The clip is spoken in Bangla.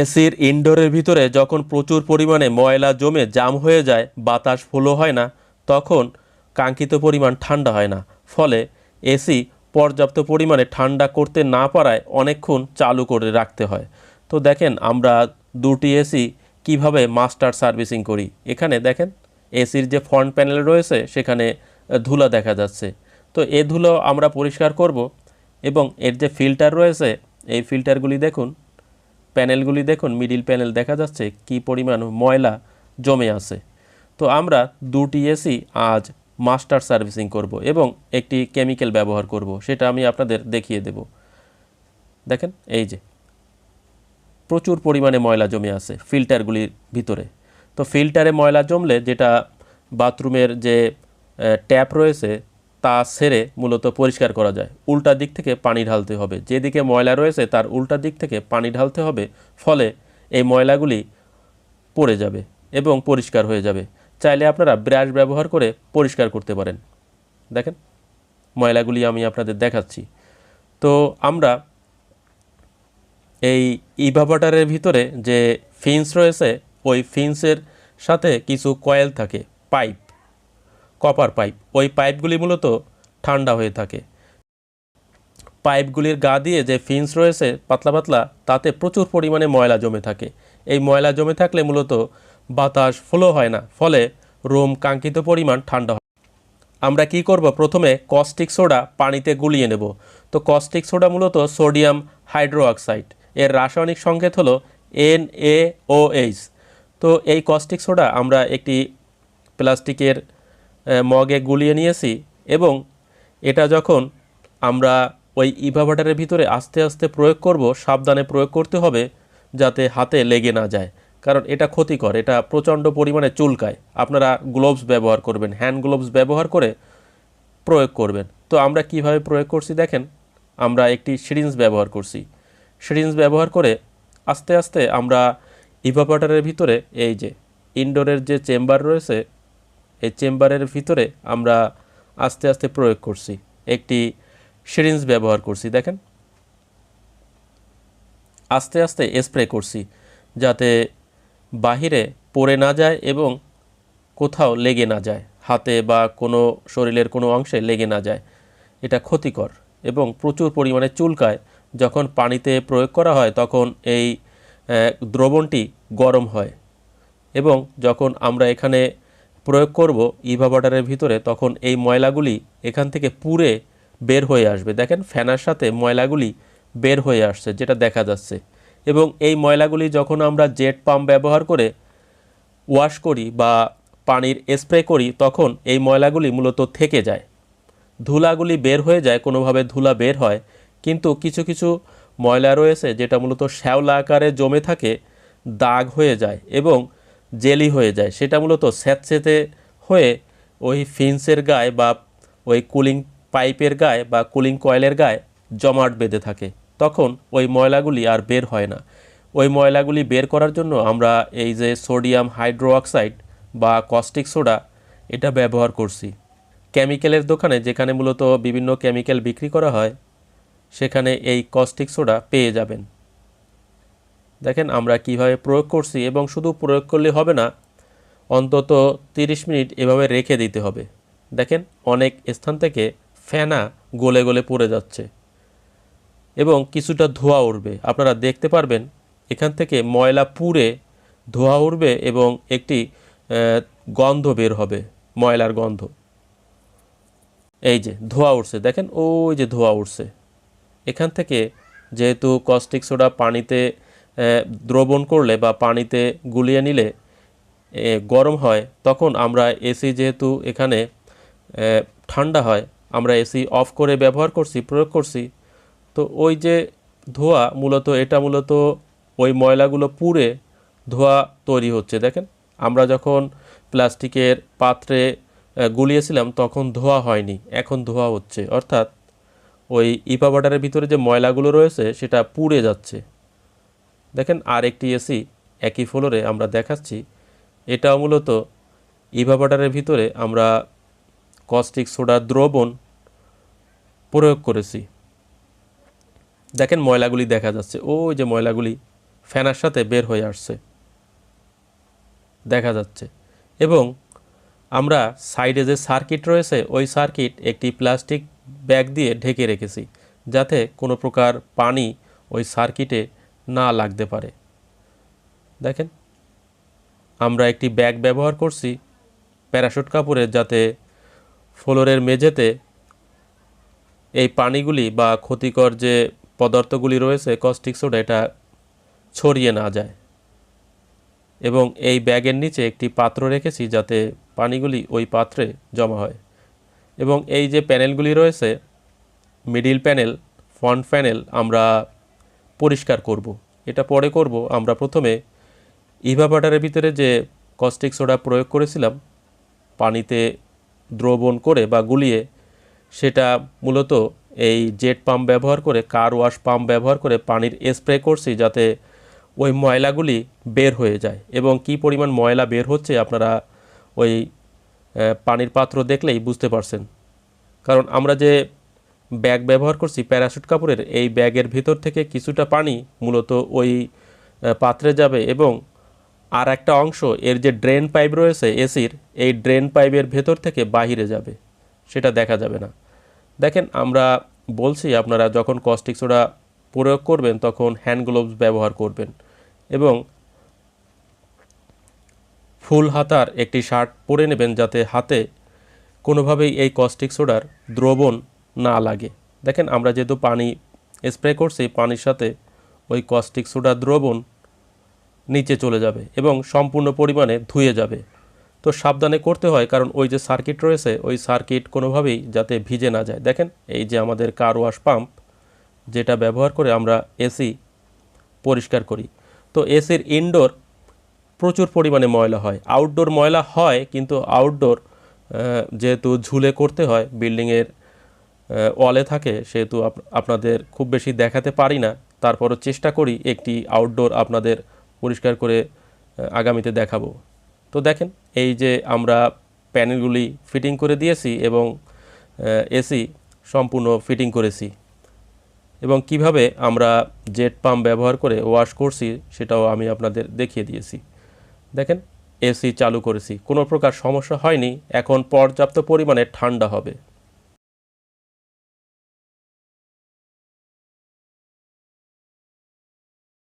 এসির ইনডোরের ভিতরে যখন প্রচুর পরিমাণে ময়লা জমে জাম হয়ে যায়, বাতাস ফ্লো হয় না, তখন কাঙ্ক্ষিত পরিমাণ ঠান্ডা হয় না। ফলে এসি পর্যাপ্ত পরিমাণে ঠান্ডা করতে না পারায় অনেকক্ষণ চালু করে রাখতে হয়। তো দেখেন আমরা দুটি এসি কীভাবে মাস্টার সার্ভিসিং করি। এখানে দেখেন এসির যে ফ্রন্ট প্যানেল রয়েছে, সেখানে ধুলা দেখা যাচ্ছে। তো এ ধুলো আমরা পরিষ্কার করব এবং এর যে ফিল্টার রয়েছে, এই ফিল্টারগুলি দেখুন প্যানেলগুলি দেখুন, মিডিল প্যানেল দেখা যাচ্ছে কি পরিমাণ ময়লা জমে আছে। তো আমরা দুটি এসি আজ মাস্টার সার্ভিসিং করব এবং একটি কেমিক্যাল ব্যবহার করব, সেটা আমি আপনাদের দেখিয়ে দেব। দেখেন, এই যে। প্রচুর পরিমাণে ময়লা জমে আছে ফিল্টারগুলির ভিতরে। তো ফিল্টারে ময়লা জমলে যেটা বাথরুমের যে ট্যাপ রয়েছে তা সেরে মূলত পরিষ্কার করা যায়। উল্টা দিক থেকে পানি ঢালতে হবে। যেদিকে ময়লা রয়েছে, তার উল্টা দিক থেকে পানি ঢালতে হবে, ফলে এই ময়লাগুলি পড়ে যাবে এবং পরিষ্কার হয়ে যাবে। চাইলে আপনারা ব্রাশ ব্যবহার করে পরিষ্কার করতে পারেন। দেখেন, ময়লাগুলি আমি আপনাদের দেখাচ্ছি। তো আমরা এই ইভাবাটারের ভিতরে যে ফিন্স রয়েছে, ওই ফিন্সের সাথে কিছু কয়েল থাকে, পাইপ। Copper pipe. ওই পাইপগুলি মূলত ঠান্ডা হয়ে থাকে। পাইপগুলির গা দিয়ে যে ফিন্স রয়েছে পাতলা পাতলা, তাতে প্রচুর পরিমাণে ময়লা জমে থাকে। এই ময়লা জমে থাকলে মূলত বাতাস ফ্লো হয় না, ফলে রুম কাঙ্ক্ষিত পরিমাণ ঠান্ডা হয়। আমরা কি করব? প্রথমে কস্টিক সোডা পানিতে গুলিয়ে নেব। তো কস্টিক সোডা মূলত সোডিয়াম হাইড্রোঅক্সাইড এর রাসায়নিক সংকেত হলো এন এ ও এইচ তো এই কস্টিক সোডা আমরা একটি প্লাস্টিকের মগে গুলিয়ে নিয়েছি এবং এটা যখন আমরা ওই ইভাভাটারের ভিতরে আস্তে আস্তে প্রয়োগ করব, সাবধানে প্রয়োগ করতে হবে যাতে হাতে লেগে না যায়। কারণ এটা ক্ষতিকর, এটা প্রচণ্ড পরিমাণে চুলকায়। আপনারা গ্লোভস ব্যবহার করবেন, হ্যান্ড গ্লোভস ব্যবহার করে প্রয়োগ করবেন। তো আমরা কীভাবে প্রয়োগ করছি দেখেন, আমরা একটি সিরিঞ্জ ব্যবহার করছি। সিরিঞ্জ ব্যবহার করে আস্তে আস্তে আমরা ইভাপাটারের ভিতরে এই যে ইনডোরের যে চেম্বার রয়েছে এই চেম্বারের ভিতরে আমরা আস্তে আস্তে প্রয়োগ করছি। একটি সিরিঞ্জ ব্যবহার করছি, দেখেন। আস্তে আস্তে স্প্রে করছি, যাতে বাহিরে পড়ে না যায় এবং কোথাও লেগে না যায়, হাতে বা কোনো শরীরের কোনো অংশে লেগে না যায়। এটা ক্ষতিকর এবং প্রচুর পরিমাণে চুলকায়। যখন পানিতে প্রয়োগ করা হয়, তখন এই দ্রবণটি গরম হয়। এবং যখন আমরা এখানে প্রয়োগ করব ইভাবাটারের ভিতরে, তখন এই ময়লাগুলি এখান থেকে পুরে বের হয়ে আসবে। দেখেন ফ্যানার সাথে ময়লাগুলি বের হয়ে আসছে, যেটা দেখা যাচ্ছে। এবং এই ময়লাগুলি যখন আমরা জেট পাম্প ব্যবহার করে ওয়াশ করি বা পানির স্প্রে করি, তখন এই ময়লাগুলি মূলত থেকে যায়। ধুলাগুলি বের হয়ে যায়, কোনোভাবে ধুলা বের হয়। কিন্তু কিছু কিছু ময়লা রয়েছে, যেটা মূলত শ্যাওলা আকারে জমে থাকে, দাগ হয়ে যায় এবং জেলি হয়ে যায়। সেটা মূলত স্যাঁতসেঁতে হয়ে ওই ফিন্সের গায়ে বা ওই কুলিং পাইপের গায়ে বা কুলিং কয়েলের গায়ে জমাট বেঁধে থাকে। তখন ওই ময়লাগুলি আর বের হয় না। ওই ময়লাগুলি বের করার জন্য আমরা এই যে সোডিয়াম হাইড্রোঅক্সাইড বা কস্টিক সোডা, এটা ব্যবহার করছি। কেমিক্যালের দোকানে যেখানে মূলত বিভিন্ন কেমিক্যাল বিক্রি করা হয়, সেখানে এই কস্টিক সোডা পেয়ে যাবেন। দেখেন আমরা কীভাবে প্রয়োগ করছি এবং শুধু প্রয়োগ করলে হবে না, অন্তত 30 মিনিট এভাবে রেখে দিতে হবে। দেখেন অনেক স্থান থেকে ফেনা গলে গলে পড়ে যাচ্ছে এবং কিছুটা ধোঁয়া উঠবে আপনারা দেখতে পারবেন এখান থেকে ময়লা পুড়ে ধোঁয়া উঠবে এবং একটি গন্ধ বের হবে, ময়লার গন্ধ। এই যে ধোঁয়া উঠছে দেখেন ওই যে ধোঁয়া উঠছে এখান থেকে যেহেতু কস্টিক সোডা পানিতে দ্রবণ করলে বা পানিতে গুলিয়ে নিলে গরম হয়, তখন আমরা এসি যেহেতু এখানে ঠান্ডা হয়, আমরা এসি অফ করে ব্যবহার করছি, প্রয়োগ করছি। তো ওই যে ধোঁয়া মূলত, এটা মূলত ওই ময়লাগুলো পুড়ে ধোঁয়া তৈরি হচ্ছে, দেখেন। আমরা যখন প্লাস্টিকের পাত্রে গুলিয়েছিলাম, তখন ধোঁয়া হয়নি, এখন ধোঁয়া হচ্ছে। অর্থাৎ ওই ইপাবাটারের ভিতরে যে ময়লাগুলো রয়েছে, সেটা পুড়ে যাচ্ছে। দেখেন আর একটি এসি একই ফ্লোরে আমরা দেখাচ্ছি। এটাও মূলত ইভাবাটারের ভিতরে আমরা কস্টিক সোডা দ্রবণ প্রয়োগ করেছি। দেখেন ময়লাগুলি দেখা যাচ্ছে। ওই যে ময়লাগুলি ফ্যানার সাথে বের হয়ে আসছে। দেখা যাচ্ছে। এবং আমরা সাইডে যে সার্কিট রয়েছে, ওই সার্কিট একটি প্লাস্টিক ব্যাগ দিয়ে ঢেকে রেখেছি। যাতে কোনো প্রকার পানি ওই সার্কিটে না লাগতে পারে। দেখেন, আমরা একটি ব্যাগ ব্যবহার করছি প্যারাশুট কাপড়ের যাতে ফ্লোরের মেঝেতে এই পানিগুলি বা ক্ষতিকর যে পদার্থগুলি রয়েছে কস্টিক সোডা এটা ছড়িয়ে না যায়। এবং এই ব্যাগের নিচে একটি পাত্র রেখেছি যাতে পানিগুলি ওই পাত্রে জমা হয়। এবং এই যে প্যানেলগুলি রয়েছে মিডিল প্যানেল ফ্রন্ট প্যানেল আমরা পরিষ্কার করব। এটা পরে করব। আমরা প্রথমে ইভাপাটারের ভিতরে যে কস্টিক সোডা প্রয়োগ করেছিলাম, পানিতে দ্রবণ করে বা গুলিয়ে, সেটা মূলত এই জেট পাম্প ব্যবহার করে, কার ওয়াশ পাম্প ব্যবহার করে পানির স্প্রে করছি যাতে ওই ময়লাগুলি বের হয়ে যায়। এবং কি পরিমাণ ময়লা বের হচ্ছে আপনারা ওই পানির পাত্র দেখলেই বুঝতে পারছেন। কারণ আমরা যে ব্যাগ ব্যবহার করছি প্যারাশুট কাপড়ের। এই ব্যাগের ভিতর থেকে কিছুটা পানি মূলত ওই পাত্রে যাবে এবং আর একটা অংশ, এর যে ড্রেন পাইপ রয়েছে, এসির, এই ড্রেন পাইপের ভেতর থেকে বাহিরে যাবে। সেটা দেখা যাবে না। দেখেন, আমরা বলছি আপনারা যখন কস্টিক সোডা প্রয়োগ করবেন, তখন হ্যান্ড গ্লোভস ব্যবহার করবেন এবং ফুল হাতার একটি শার্ট পরে নেবেন যাতে হাতে কোনোভাবেই এই কস্টিক সোডার দ্রবণ না লাগে। দেখেন, আমরা যেহেতু পানি স্প্রে করছি পানির সাথে ওই কস্টিক সোডার দ্রবণ নিচে চলে যাবে এবং সম্পূর্ণ পরিমাণে ধুয়ে যাবে। তো সাবধানে করতে হয়, কারণ ওই যে সার্কিট রয়েছে, ওই সার্কিট কোনোভাবেই যাতে ভিজে না যায়। দেখেন, এই যে আমাদের কার ওয়াশ পাম্প যেটা ব্যবহার করে আমরা এসি পরিষ্কার করি। তো এসির ইনডোর প্রচুর পরিমাণে ময়লা হয়। আউটডোর ময়লা হয়, কিন্তু আউটডোর যেহেতু ঝুলে করতে হয় বিল্ডিংয়ের ওয়ালে থাকে, সেহেতু আপ- আপনাদের খুব বেশি দেখাতে পারি না। তারপরও চেষ্টা করি একটি আউটডোর আপনাদের পরিষ্কার করে আগামীতে দেখাবো। তো দেখেন, এই যে আমরা প্যানেলগুলি ফিটিং করে দিয়েছি এবং এসি সম্পূর্ণ ফিটিং করেছি। এবং কীভাবে আমরা জেট পাম্প ব্যবহার করে ওয়াশ করছি, সেটাও আমি আপনাদের দেখিয়ে দিয়েছি। দেখেন, এসি চালু করেছি। কোনো প্রকার সমস্যা হয়নি। এখন পর্যাপ্ত পরিমাণে ঠান্ডা হবে।